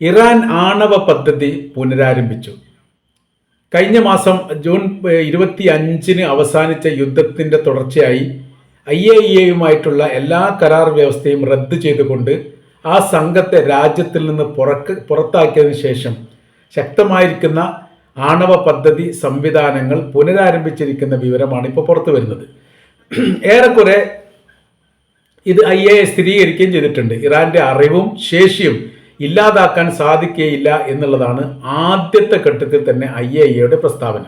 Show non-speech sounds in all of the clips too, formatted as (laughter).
Iran ആണവ പദ്ധതി പുനരാരംഭിച്ചു. കഴിഞ്ഞ മാസം ജൂൺ ഇരുപത്തി അഞ്ചിന് അവസാനിച്ച യുദ്ധത്തിന്റെ തുടർച്ചയായി ഐ എ ഇ എയുമായിട്ടുള്ള എല്ലാ കരാർ വ്യവസ്ഥയും റദ്ദു ചെയ്തുകൊണ്ട് ആ സംഘത്തെ രാജ്യത്തിൽ നിന്ന് പുറക്ക് പുറത്താക്കിയതിനു ശേഷം ശക്തമായിരിക്കുന്ന ആണവ പദ്ധതി സംവിധാനങ്ങൾ പുനരാരംഭിച്ചിരിക്കുന്ന വിവരമാണ് ഇപ്പോൾ പുറത്തു വരുന്നത്. ഏറെക്കുറെ ഇത് ഐ എ സ്ഥിരീകരിക്കുകയും ചെയ്തിട്ടുണ്ട്. ഇറാന്റെ അറിവും ശേഷിയും ഇല്ലാതാക്കാൻ സാധിക്കുകയില്ല എന്നുള്ളതാണ് ആദ്യത്തെ ഘട്ടത്തിൽ തന്നെ ഐ എ ഇയുടെ പ്രസ്താവന.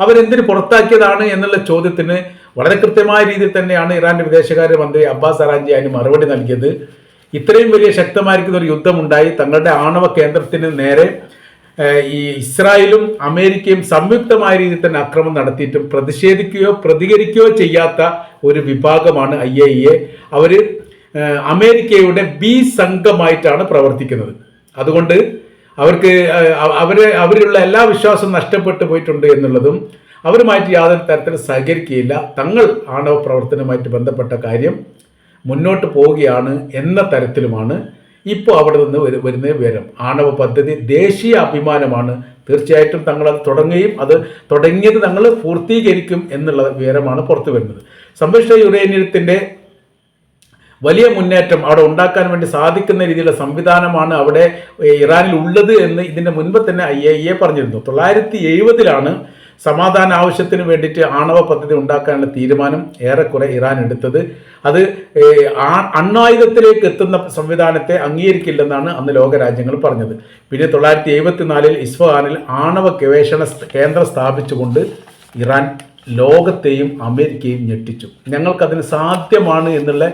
അവരെന്തിന് പുറത്താക്കിയതാണ് എന്നുള്ള ചോദ്യത്തിന് വളരെ കൃത്യമായ രീതിയിൽ തന്നെയാണ് ഇറാന്റെ വിദേശകാര്യ മന്ത്രി അബ്ബാസ് അറാഞ്ചി അതിന് മറുപടി നൽകിയത്. ഇത്രയും വലിയ ശക്തമായിരിക്കുന്ന ഒരു യുദ്ധമുണ്ടായി. തങ്ങളുടെ ആണവ കേന്ദ്രത്തിന് നേരെ ഈ ഇസ്രായേലും അമേരിക്കയും സംയുക്തമായ രീതിയിൽ തന്നെ അക്രമം നടത്തിയിട്ടും പ്രതിഷേധിക്കുകയോ പ്രതികരിക്കുകയോ ചെയ്യാത്ത ഒരു വിഭാഗമാണ് ഐ എ ഏഹ്, അമേരിക്കയുടെ ബി സംഘമായിട്ടാണ് പ്രവർത്തിക്കുന്നത്. അതുകൊണ്ട് അവർക്ക് അവരെ അവരിലുള്ള എല്ലാ വിശ്വാസവും നഷ്ടപ്പെട്ടു പോയിട്ടുണ്ട് എന്നുള്ളതും അവരുമായിട്ട് യാതൊരു തരത്തിൽ സഹകരിക്കുകയില്ല. തങ്ങൾ ആണവ പ്രവർത്തനവുമായിട്ട് ബന്ധപ്പെട്ട കാര്യം മുന്നോട്ട് പോവുകയാണ് എന്ന തരത്തിലുമാണ് ഇപ്പോൾ അവിടെ നിന്ന് വരു- വരുന്ന വിവരം. ആണവ പദ്ധതി ദേശീയ അഭിമാനമാണ്. തീർച്ചയായിട്ടും തങ്ങൾ തുടങ്ങുകയും അത് തുടങ്ങിയത് തങ്ങൾ പൂർത്തീകരിക്കും എന്നുള്ള വിവരമാണ് പുറത്തു വരുന്നത് സംരക്ഷണ യുറേനിയത്തിന്റെ വലിയ മുന്നേറ്റം അവിടെ ഉണ്ടാക്കാൻ വേണ്ടി സാധിക്കുന്ന രീതിയിലുള്ള സംവിധാനമാണ് അവിടെ ഇറാനിൽ ഉള്ളത് എന്ന് ഇതിന്റെ മുൻപ് തന്നെ ഐ എ എ പറഞ്ഞിരുന്നു. തൊള്ളായിരത്തി എഴുപതിലാണ് സമാധാന ആവശ്യത്തിന് വേണ്ടിയിട്ട് ആണവ പദ്ധതി ഉണ്ടാക്കാനുള്ള തീരുമാനം ഏറെക്കുറെ ഇറാൻ എടുത്തത്. അത് അണ്ണായുധത്തിലേക്ക് എത്തുന്ന സംവിധാനത്തെ അംഗീകരിക്കില്ലെന്നാണ് അന്ന് ലോകരാജ്യങ്ങൾ പറഞ്ഞത്. പിന്നെ തൊള്ളായിരത്തി എഴുപത്തിനാലിൽ ഇസ്ഫഹാനിൽ ആണവ ഗവേഷണ കേന്ദ്രം സ്ഥാപിച്ചുകൊണ്ട് ഇറാൻ ലോകത്തെയും അമേരിക്കയും ഞെട്ടിച്ചു. ഞങ്ങൾക്കതിന് സാധ്യമാണ് എന്നുള്ള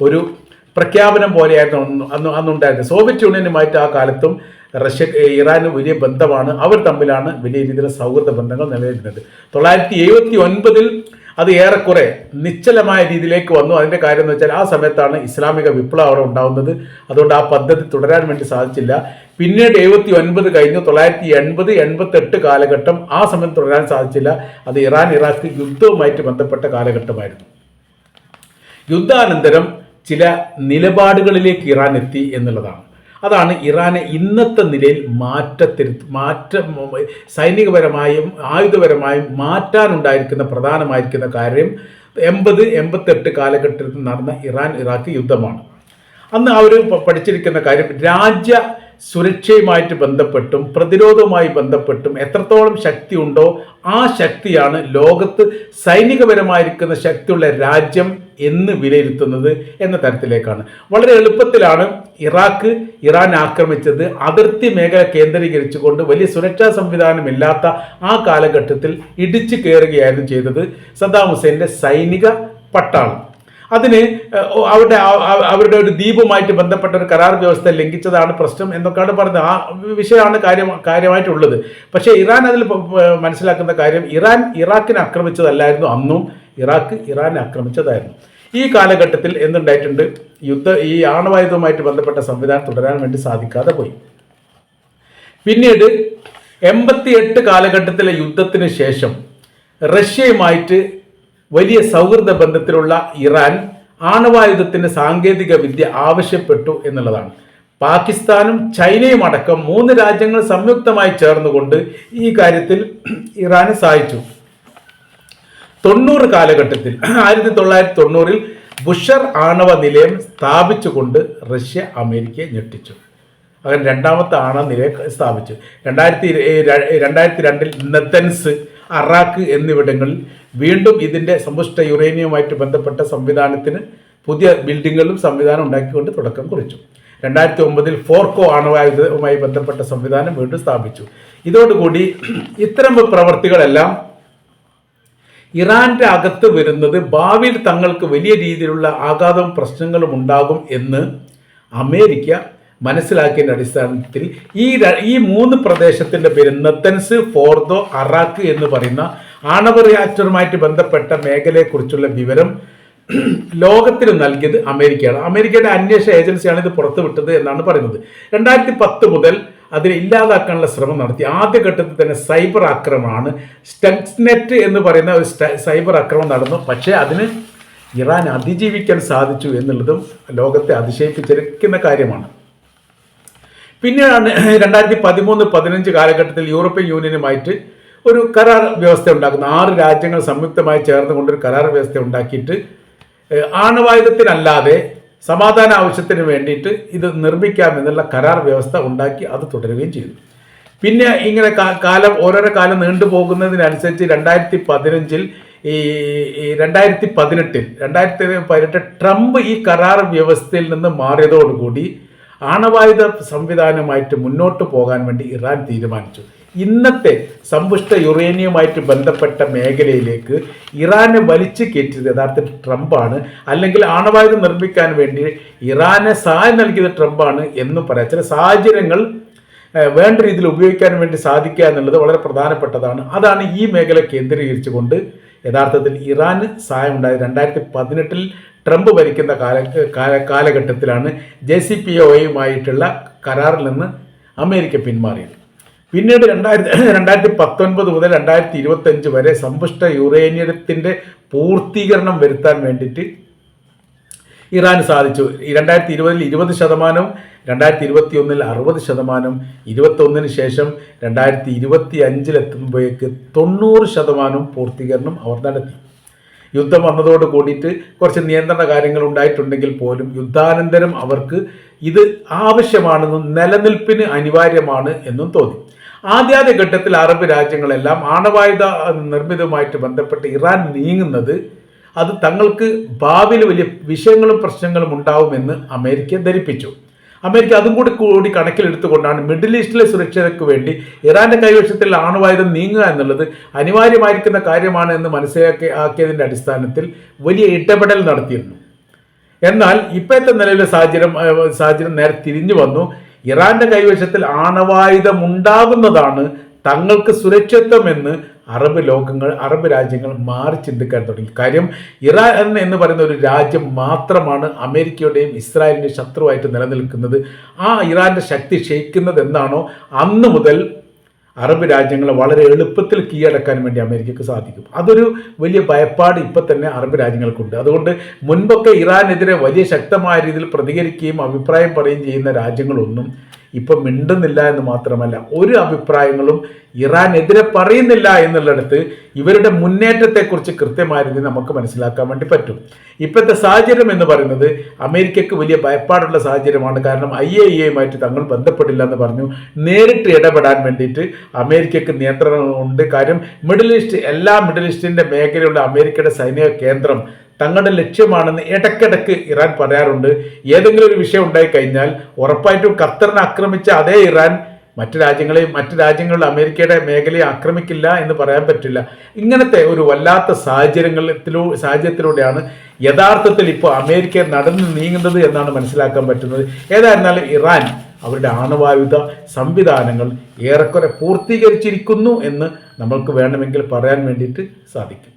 ഒരു പ്രഖ്യാപനം പോലെയായിരുന്നു അന്ന് അന്ന് അന്നുണ്ടായിരുന്നത്. സോവിയറ്റ് യൂണിയനുമായിട്ട് ആ കാലത്തും റഷ്യ ഇറാന് വലിയ ബന്ധമാണ്. അവർ തമ്മിലാണ് വലിയ രീതിയിലുള്ള സൗഹൃദ ബന്ധങ്ങൾ നിലനിൽക്കുന്നത്. തൊള്ളായിരത്തി എഴുപത്തി ഒൻപതിൽ അത് ഏറെക്കുറെ നിശ്ചലമായ രീതിയിലേക്ക് വന്നു. അതിന്റെ കാര്യം എന്ന് വെച്ചാൽ ആ സമയത്താണ് ഇസ്ലാമിക വിപ്ലവം അവിടെ ഉണ്ടാകുന്നത് അതുകൊണ്ട് ആ പദ്ധതി തുടരാൻ വേണ്ടി സാധിച്ചില്ല. പിന്നീട് എഴുപത്തി ഒൻപത് കഴിഞ്ഞു. തൊള്ളായിരത്തി എൺപത് എൺപത്തെട്ട് കാലഘട്ടം ആ സമയം തുടരാൻ സാധിച്ചില്ല. അത് ഇറാൻ ഇറാഖ് യുദ്ധവുമായിട്ട് ബന്ധപ്പെട്ട കാലഘട്ടമായിരുന്നു. യുദ്ധാനന്തരം ചില നിലപാടുകളിലേക്ക് ഇറാൻ എത്തി എന്നുള്ളതാണ്. അതാണ് ഇറാനെ ഇന്നത്തെ നിലയിൽ മാറ്റത്തിരു മാറ്റ സൈനികപരമായും ആയുധപരമായും മാറ്റാനുണ്ടായിരിക്കുന്ന പ്രധാനമായിരിക്കുന്ന കാര്യം എൺപത് എൺപത്തെട്ട് കാലഘട്ടത്തിൽ നടന്ന ഇറാൻ ഇറാഖ് യുദ്ധമാണ്. അന്ന് അവർ പഠിച്ചിരിക്കുന്ന കാര്യം രാജ്യ സുരക്ഷയുമായിട്ട് ബന്ധപ്പെട്ടും പ്രതിരോധവുമായി ബന്ധപ്പെട്ടും എത്രത്തോളം ശക്തി ഉണ്ടോ ആ ശക്തിയാണ് ലോകത്ത് സൈനികപരമായിരിക്കുന്ന ശക്തിയുള്ള രാജ്യം എന്ന് വിലയിരുത്തുന്നത് എന്ന തരത്തിലേക്കാണ്. വളരെ എളുപ്പത്തിലാണ് ഇറാഖ് ഇറാൻ ആക്രമിച്ചത്. അതിർത്തി മേഖല കേന്ദ്രീകരിച്ചുകൊണ്ട് വലിയ സുരക്ഷാ സംവിധാനമില്ലാത്ത ആ കാലഘട്ടത്തിൽ ഇടിച്ചു കയറുകയായിരുന്നു ചെയ്തത് സദ്ദാം ഹുസൈന്റെ സൈനിക പട്ടാളം. അതിന് അവരുടെ അവരുടെ ഒരു ദ്വീപുമായിട്ട് ബന്ധപ്പെട്ട ഒരു കരാർ വ്യവസ്ഥ ലംഘിച്ചതാണ് പ്രശ്നം എന്നൊക്കെയാണ് പറഞ്ഞത്. ആ വിഷയമാണ് കാര്യം കാര്യമായിട്ടുള്ളത്. പക്ഷേ ഇറാൻ അതിൽ മനസ്സിലാക്കുന്ന കാര്യം ഇറാൻ ഇറാഖിനെ ആക്രമിച്ചതല്ലായിരുന്നു അന്നും. ഇറാഖ് ഇറാനെ ആക്രമിച്ചതായിരുന്നു. ഈ കാലഘട്ടത്തിൽ എന്തുണ്ടായിട്ടുണ്ട്? യുദ്ധ ഈ ആണവായുധവുമായിട്ട് ബന്ധപ്പെട്ട സംവിധാനം തുടരാൻ വേണ്ടി സാധിക്കാതെ പോയി. പിന്നീട് എൺപത്തി എട്ട് കാലഘട്ടത്തിലെ യുദ്ധത്തിന് ശേഷം റഷ്യയുമായിട്ട് വലിയ സൗഹൃദ ബന്ധത്തിലുള്ള ഇറാൻ ആണവായുധത്തിന്റെ സാങ്കേതിക വിദ്യ ആവശ്യപ്പെട്ടു എന്നുള്ളതാണ്. പാകിസ്ഥാനും ചൈനയും അടക്കം മൂന്ന് രാജ്യങ്ങൾ സംയുക്തമായി ചേർന്നുകൊണ്ട് ഈ കാര്യത്തിൽ ഇറാന് സഹായിച്ചു. തൊണ്ണൂറ് കാലഘട്ടത്തിൽ ആയിരത്തി തൊള്ളായിരത്തി തൊണ്ണൂറിൽ ബുഷർ ആണവ നിലയം സ്ഥാപിച്ചുകൊണ്ട് റഷ്യ അമേരിക്കയെ ഞെട്ടിച്ചു. അങ്ങനെ രണ്ടാമത്തെ ആണവ നിലയം സ്ഥാപിച്ചു. രണ്ടായിരത്തി രണ്ടായിരത്തി രണ്ടിൽ നെത്തൻസ് അറാഖ് എന്നിവിടങ്ങളിൽ വീണ്ടും ഇതിന്റെ സമ്പുഷ്ട യുറേനിയവുമായിട്ട് ബന്ധപ്പെട്ട സംവിധാനത്തിന് പുതിയ ബിൽഡിങ്ങുകളും സംവിധാനം ഉണ്ടാക്കിക്കൊണ്ട് തുടക്കം കുറിച്ചു. രണ്ടായിരത്തി ഒമ്പതിൽ ഫോർക്കോ ആണവായുധവുമായി ബന്ധപ്പെട്ട സംവിധാനം വീണ്ടും സ്ഥാപിച്ചു. ഇതോടുകൂടി ഇത്തരം പ്രവർത്തികളെല്ലാം ഇറാന്റെ അകത്ത് വരുന്നത് ഭാവിയിൽ തങ്ങൾക്ക് വലിയ രീതിയിലുള്ള ആഘാതവും പ്രശ്നങ്ങളും ഉണ്ടാകും എന്ന് അമേരിക്ക മനസ്സിലാക്കിയതിന്റെ അടിസ്ഥാനത്തിൽ ഈ ഈ മൂന്ന് പ്രദേശത്തിന്റെ പേര് നത്തൻസ് ഫോർദോ അറാക്ക് എന്ന് പറയുന്ന ആണവ റിയാക്ടറുമായിട്ട് ബന്ധപ്പെട്ട മേഖലയെക്കുറിച്ചുള്ള വിവരം (clears throat) ലോകത്തിന് നൽകിയത് അമേരിക്കയാണ്. അമേരിക്കയുടെ അന്വേഷണ ഏജൻസിയാണ് ഇത് പുറത്തുവിട്ടത് എന്നാണ് പറയുന്നത്. രണ്ടായിരത്തി പത്ത് മുതൽ അതിനെ ഇല്ലാതാക്കാനുള്ള ശ്രമം നടത്തി. ആദ്യഘട്ടത്തിൽ തന്നെ സൈബർ ആക്രമണമാണ് സ്റ്റെക്സ്നെറ്റ് എന്ന് പറയുന്ന ഒരു സൈബർ ആക്രമണം നടന്നു. പക്ഷേ അതിന് ഇറാൻ അതിജീവിക്കാൻ സാധിച്ചു എന്നുള്ളതും ലോകത്തെ അതിശയിപ്പിച്ചിരിക്കുന്ന കാര്യമാണ്. പിന്നെയാണ് രണ്ടായിരത്തി പതിമൂന്ന് പതിനഞ്ച് കാലഘട്ടത്തിൽ യൂറോപ്യൻ യൂണിയനുമായിട്ട് ഒരു കരാർ വ്യവസ്ഥ ഉണ്ടാക്കുന്നത്. ആറ് രാജ്യങ്ങൾ സംയുക്തമായി ചേർന്നുകൊണ്ട് ഒരു കരാർ വ്യവസ്ഥ ഉണ്ടാക്കിയിട്ട് ആണവായുധത്തിനല്ലാതെ സമാധാന ആവശ്യത്തിന് വേണ്ടിയിട്ട് ഇത് നിർമ്മിക്കാമെന്നുള്ള കരാർ വ്യവസ്ഥ ഉണ്ടാക്കി അത് തുടരുകയും ചെയ്തു. പിന്നെ ഇങ്ങനെ കാലം ഓരോരോ കാലം നീണ്ടു പോകുന്നതിനനുസരിച്ച് രണ്ടായിരത്തി പതിനഞ്ചിൽ ഈ രണ്ടായിരത്തി പതിനെട്ടിൽ രണ്ടായിരത്തി പതിനെട്ട് ട്രംപ് ഈ കരാർ വ്യവസ്ഥയിൽ നിന്ന് മാറിയതോടുകൂടി ആണവായുധ സംവിധാനമായിട്ട് മുന്നോട്ട് പോകാൻ വേണ്ടി ഇറാൻ തീരുമാനിച്ചു. ഇന്നത്തെ സമ്പുഷ്ട യുറേനിയവുമായിട്ട് ബന്ധപ്പെട്ട മേഖലയിലേക്ക് ഇറാനെ വലിച്ചു കയറ്റിയത് യഥാർത്ഥത്തിൽ ട്രംപാണ്. അല്ലെങ്കിൽ ആണവായുധം നിർമ്മിക്കാൻ വേണ്ടി ഇറാനെ സഹായം നൽകിയത് ട്രംപാണ് എന്ന് പറയാം. ചില സാഹചര്യങ്ങൾ വേണ്ട രീതിയിൽ ഉപയോഗിക്കാൻ വേണ്ടി സാധിക്കുക എന്നുള്ളത് വളരെ പ്രധാനപ്പെട്ടതാണ്. അതാണ് ഈ മേഖല കേന്ദ്രീകരിച്ചുകൊണ്ട് യഥാർത്ഥത്തിൽ ഇറാന് സഹായം ഉണ്ടായത് രണ്ടായിരത്തി പതിനെട്ടിൽ ട്രംപ് ഭരിക്കുന്ന കാല കാല- കാലഘട്ടത്തിലാണ് ജെ സി പി ഒയുമായിട്ടുള്ള കരാറിൽ നിന്ന് അമേരിക്ക പിന്മാറിയത്. പിന്നീട് രണ്ടായിരത്തി രണ്ടായിരത്തി പത്തൊൻപത് മുതൽ രണ്ടായിരത്തി ഇരുപത്തഞ്ച് വരെ സമ്പുഷ്ട യുറേനിയത്തിന്റെ പൂർത്തീകരണം വരുത്താൻ വേണ്ടിയിട്ട് ഇറാന് സാധിച്ചു. രണ്ടായിരത്തി ഇരുപതിൽ ഇരുപത് ശതമാനവും രണ്ടായിരത്തി ഇരുപത്തി ഒന്നിൽ അറുപത് ശതമാനം ഇരുപത്തൊന്നിന് ശേഷം രണ്ടായിരത്തി ഇരുപത്തി അഞ്ചിലെത്തുമ്പോഴേക്ക് തൊണ്ണൂറ് ശതമാനം പൂർത്തീകരണം അവർ നടത്തി. യുദ്ധം വന്നതോട് കൂടിയിട്ട് കുറച്ച് നിയന്ത്രണ കാര്യങ്ങൾ ഉണ്ടായിട്ടുണ്ടെങ്കിൽ പോലും യുദ്ധാനന്തരം അവർക്ക് ഇത് ആവശ്യമാണെന്നും നിലനിൽപ്പിന് അനിവാര്യമാണ് എന്നും തോന്നി. ആദ്യാദ്യ ഘട്ടത്തിൽ അറബ് രാജ്യങ്ങളെല്ലാം ആണവായുധ നിർമ്മിതവുമായിട്ട് ബന്ധപ്പെട്ട് ഇറാൻ നീങ്ങുന്നത് അത് തങ്ങൾക്ക് ഭാവിയിൽ വലിയ വിഷയങ്ങളും പ്രശ്നങ്ങളും ഉണ്ടാവുമെന്ന് അമേരിക്ക ധരിപ്പിച്ചു. അമേരിക്ക അതും കൂടി കൂടി കണക്കിലെടുത്തുകൊണ്ടാണ് മിഡിൽ ഈസ്റ്റിലെ സുരക്ഷയ്ക്ക് വേണ്ടി ഇറാന്റെ കൈവശത്തിൽ ആണവായുധം നീങ്ങുക എന്നുള്ളത് അനിവാര്യമായിരിക്കുന്ന കാര്യമാണ് എന്ന് മനസ്സിലാക്കി ആക്കിയതിന്റെ അടിസ്ഥാനത്തിൽ വലിയ ഇടപെടൽ നടത്തിയിരുന്നു. എന്നാൽ ഇപ്പോഴത്തെ നിലവിലെ സാഹചര്യം സാഹചര്യം നേരെ തിരിഞ്ഞു വന്നു. ഇറാന്റെ കൈവശത്തിൽ ആണവായുധം ഉണ്ടാകുന്നതാണ് തങ്ങൾക്ക് സുരക്ഷിതമെന്ന് അറബ് ലോകങ്ങൾ അറബ് രാജ്യങ്ങൾ മാറി ചിന്തിക്കാൻ തുടങ്ങി. കാര്യം ഇറാൻ എന്ന് പറയുന്ന ഒരു രാജ്യം മാത്രമാണ് അമേരിക്കയുടെയും ഇസ്രായേലിന്റെയും ശത്രുവായിട്ട് നിലനിൽക്കുന്നത്. ആ ഇറാന്റെ ശക്തി ക്ഷയിക്കുന്നത് എന്താണോ അന്ന് മുതൽ അറബ് രാജ്യങ്ങളെ വളരെ എളുപ്പത്തിൽ കീഴടക്കാൻ വേണ്ടി അമേരിക്കക്ക് സാധിക്കും. അതൊരു വലിയ ഭയപ്പാട് ഇപ്പം തന്നെ അറബ് രാജ്യങ്ങൾക്കുണ്ട്. അതുകൊണ്ട് മുൻപൊക്കെ ഇറാനെതിരെ വലിയ ശക്തമായ രീതിയിൽ പ്രതികരിക്കുകയും അഭിപ്രായം പറയുകയും ചെയ്യുന്ന രാജ്യങ്ങളൊന്നും ഇപ്പം മിണ്ടുന്നില്ല എന്ന് മാത്രമല്ല ഒരു അഭിപ്രായങ്ങളും ഇറാനെതിരെ പറയുന്നില്ല എന്നുള്ളിടത്ത് ഇവരുടെ മുന്നേറ്റത്തെക്കുറിച്ച് കൃത്യമായ രീതിയിൽ നമുക്ക് മനസ്സിലാക്കാൻ വേണ്ടി പറ്റും. ഇപ്പോഴത്തെ സാഹചര്യം എന്ന് പറയുന്നത് അമേരിക്കയ്ക്ക് വലിയ ഭയപ്പാടുള്ള സാഹചര്യമാണ്. കാരണം ഐ എ ഇയുമായിട്ട് തങ്ങൾ ബന്ധപ്പെടില്ല എന്ന് പറഞ്ഞു. നേരിട്ട് ഇടപെടാൻ വേണ്ടിയിട്ട് അമേരിക്കക്ക് നിയന്ത്രണമുണ്ട് കാര്യം മിഡിൽ ഈസ്റ്റ് എല്ലാ മിഡിൽ ഈസ്റ്റിന്റെ മേഖലയുള്ള അമേരിക്കയുടെ സൈനിക കേന്ദ്രം തങ്ങളുടെ ലക്ഷ്യമാണെന്ന് ഇടയ്ക്കിടയ്ക്ക് ഇറാൻ പറയാറുണ്ട്. ഏതെങ്കിലും ഒരു വിഷയം ഉണ്ടായി കഴിഞ്ഞാൽ ഉറപ്പായിട്ടും ഖത്തറിനെ ആക്രമിച്ച അതേ ഇറാൻ മറ്റു രാജ്യങ്ങളെയും മറ്റു രാജ്യങ്ങളിൽ അമേരിക്കയുടെ മേഖലയെ ആക്രമിക്കില്ല എന്ന് പറയാൻ പറ്റില്ല. ഇങ്ങനത്തെ ഒരു വല്ലാത്ത സാഹചര്യങ്ങളിലൂ സാഹചര്യത്തിലൂടെയാണ് യഥാർത്ഥത്തിൽ ഇപ്പോൾ അമേരിക്ക നടന്നു നീങ്ങുന്നത് എന്നാണ് മനസ്സിലാക്കാൻ പറ്റുന്നത്. ഏതായിരുന്നാലും ഇറാൻ അവരുടെ ആണവായുധ സംവിധാനങ്ങൾ ഏറെക്കുറെ പൂർത്തീകരിച്ചിരിക്കുന്നു എന്ന് നമ്മൾക്ക് വേണമെങ്കിൽ പറയാൻ വേണ്ടിയിട്ട് സാധിക്കും.